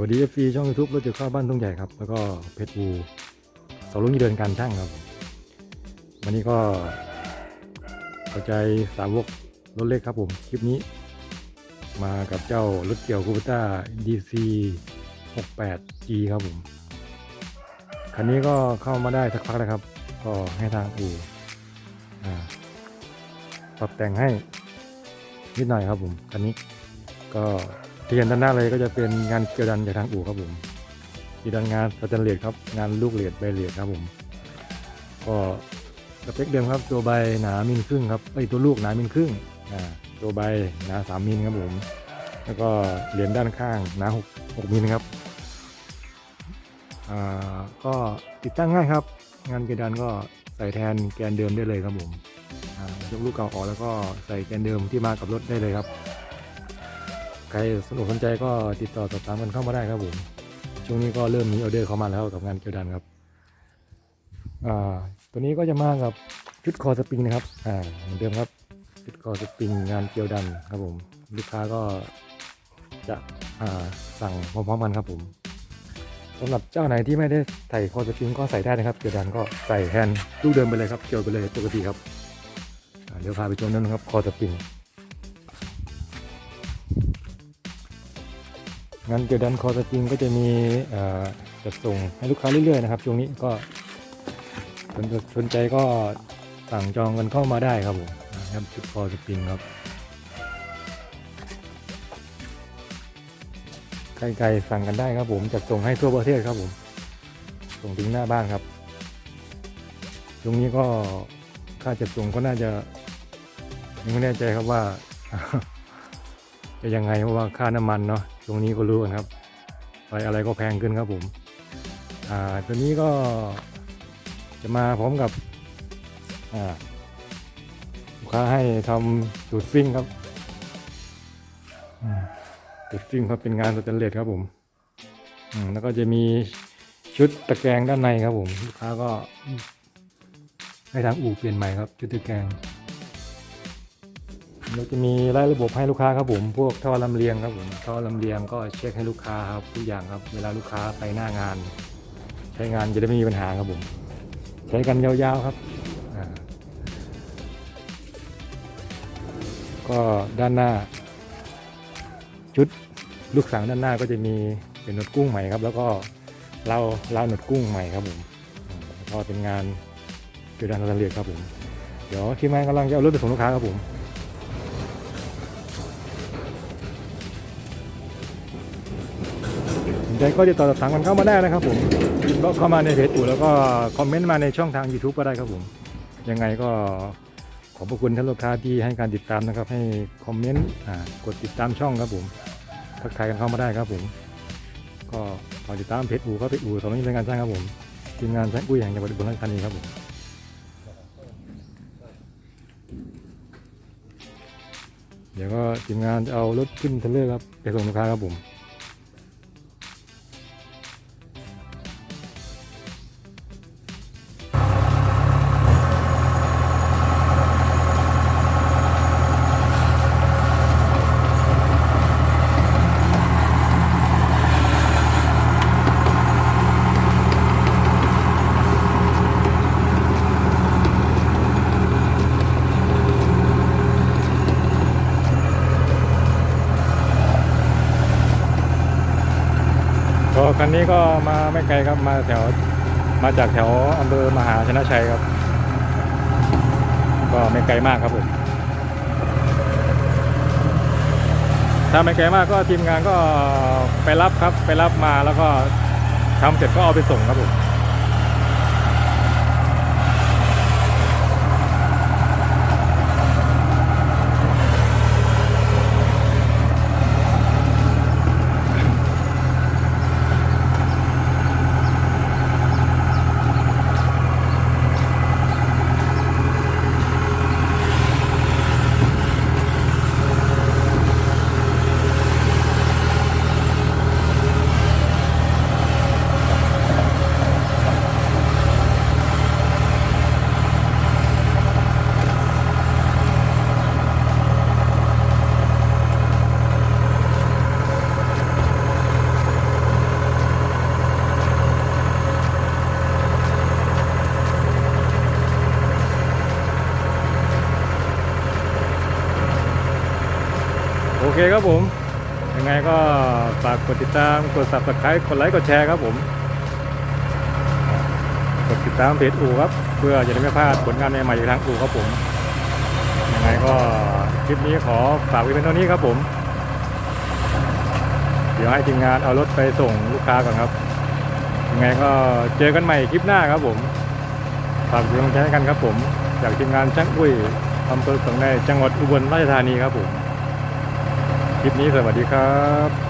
วัสดีเอฟซีช่องยูทูบรถจะเข้าวบ้านทุ่งใหญ่ครับ แล้วก็เพชรบูสองลุงยี่เดินการช่างครับ วันนี้ก็เข้าใจสาวกรถเล็กครับผมคลิปนี้ มากับเจ้ารถเกี่ยวคูปต้า DC 68G ครับผม คันนี้ก็เข้ามาได้สักพักแล้วครับ ก็ให้ทางอู่ปรับแต่งให้นิดหน่อยครับผม คันนี้ก็ ที่เห็นด้านหน้าเลยก็จะเป็นงานเกียวดันจากทางอู่ครับผมที่ดันงานสแตนเลสครับ งานลูกเหรียญใบเหรียญครับผม ก็สเปคเดิมครับ ตัวใบหนามิลครึ่งครับไอตัวลูกหนามิลครึ่งอ่าตัวใบหนาสามมิลครับผม แล้วก็เหรียญด้านข้างหนาหกหกมิลครับอ่าก็ติดตั้งง่ายครับ งานเกดันก็ใส่แทนแกนเดิมได้เลยครับผมยกลูกเก่าออกแล้วก็ใส่แกนเดิมที่มากับรถได้เลยครับ ใครสนอกสนใจก็ติดต่อสอบถามกันเข้ามาได้ครับผมช่วงนี้ก็เริ่มมีออเดอร์เข้ามาแล้วกับงานเกียวดันครับอ่าตัวนี้ก็จะมากับชุดคอสปริงนะครับอ่าเหมือนเดิมครับชุดคอสปริงงานเกียวดันครับผมลูกค้าก็จะอ่าสั่งพร้อมๆกันครับผมสำหรับเจ้าไหนที่ไม่ได้ใส่คอสปริงก็ใส่ได้นะครับ เกียวดันก็ใส่แทนลูกเดิมไปเลยครับเกี่ยวไปเลยปกติครับเดี๋ยวพาไปชมนั่นครับคอสปริง งานเกี่ยวดันคอสปริงก็จะมีจัดส่งให้ลูกค้าเรื่อยๆนะครับช่วงนี้ก็สนสนใจก็สั่งจองกันเข้ามาได้ครับผมนะครับชุดคอสปริงครับไกลๆสั่งกันได้ครับผมจัดส่งให้ทั่วประเทศครับผม ส่งถึงหน้าบ้านครับ ตรงนี้ก็ค่าจัดส่งก็น่าจะยังไม่แน่ใจครับว่า จะยังไงเพราะว่าค่าน้ำมันเนาะ ตรงนี้ก็รู้กันครับไปอะไรก็แพงขึ้นครับผมอ่าตัวนี้ก็จะมาพร้อมกับอ่าลูกค้าให้ทำสูตรซิ่งครับจุดซิ่งครับเป็นงานสแตนเลสครับผมอืมแล้วก็จะมีชุดตะแกรงด้านในครับผม ลูกค้าก็ให้ทางอู่เปลี่ยนใหม่ครับ ชุดตะแกรง เราจะมีไล่ระบบให้ลูกค้าครับผม พวกท่อลำเลียงครับผม ท่อลำเลียงก็เช็คให้ลูกค้าครับทุกอย่างครับ เวลาลูกค้าไปหน้างาน ใช้งานจะได้ไม่มีปัญหาครับผม ใช้กันยาวๆครับ ก็ด้านหน้า ชุดลูกสังด้านหน้าก็จะมีเป็นหนวดกุ้งใหม่ครับ แล้วก็เล่าเล่าหนวดกุ้งใหม่ครับผมอืมแล้วก็เป็นงานเกี่ยวกับการเรียนครับผม เดี๋ยวทีมงานกำลังจะเอารถไปส่งลูกค้าครับผม ใจก็จะต่อสั่งกันเข้ามาได้นะครับผมอินบ็อกเข้ามาในเพจอู่แล้วก็คอมเมนต์มาในช่องทาง YouTube ก็ได้ครับผม ยังไงก็ขอบพระคุณท่านลูกค้าที่ให้การติดตามนะครับ ให้คอมเมนต์กดติดตามช่องครับผมทักทายกันเข้ามาได้ครับผม ก็ฝากติดตามเพจอูครับเพจอู่สองนี้เป็นการสร้างครับผมทีมงานช่างกุ้ยแห่งจังหวัดอุบลราชธานีครับผมเดี๋ยวก็ทีมงานจะเอารถขึ้นเทรลเลอร์ครับไปส่งลูกค้าครับผม ก็คันนี้ก็มาไม่ไกลครับมาแถวมาจากแถวอำเภอมหาชนะชัยครับ ก็ไม่ไกลมากครับผมถ้าไม่ไกลมากก็ทีมงานก็ไปรับครับ ไปรับมาแล้วก็ทำเสร็จก็เอาไปส่งครับผม เคครับผม ยังไงก็ฝากกดติดตาม กด subscribe กดไลค์ กดแชร์ครับผม กดติดตามเพจอูครับ เพื่อจะได้ไม่พลาดผลงานใหม่ๆจากทางอูครับผม ยังไงก็คลิปนี้ขอฝากไว้เป็นเท่านี้ครับผม เดี๋ยวให้ทีมงานเอารถไปส่งลูกค้าก่อนครับ ยังไงก็เจอกันใหม่คลิปหน้าครับผม ฝากเป็นกำลังใจให้กันครับผม จากทีมงานช่างอุ้ยอำเภอสองในจังหวัดอุบลราชธานีครับผม คลิปนี้สวัสดีครับ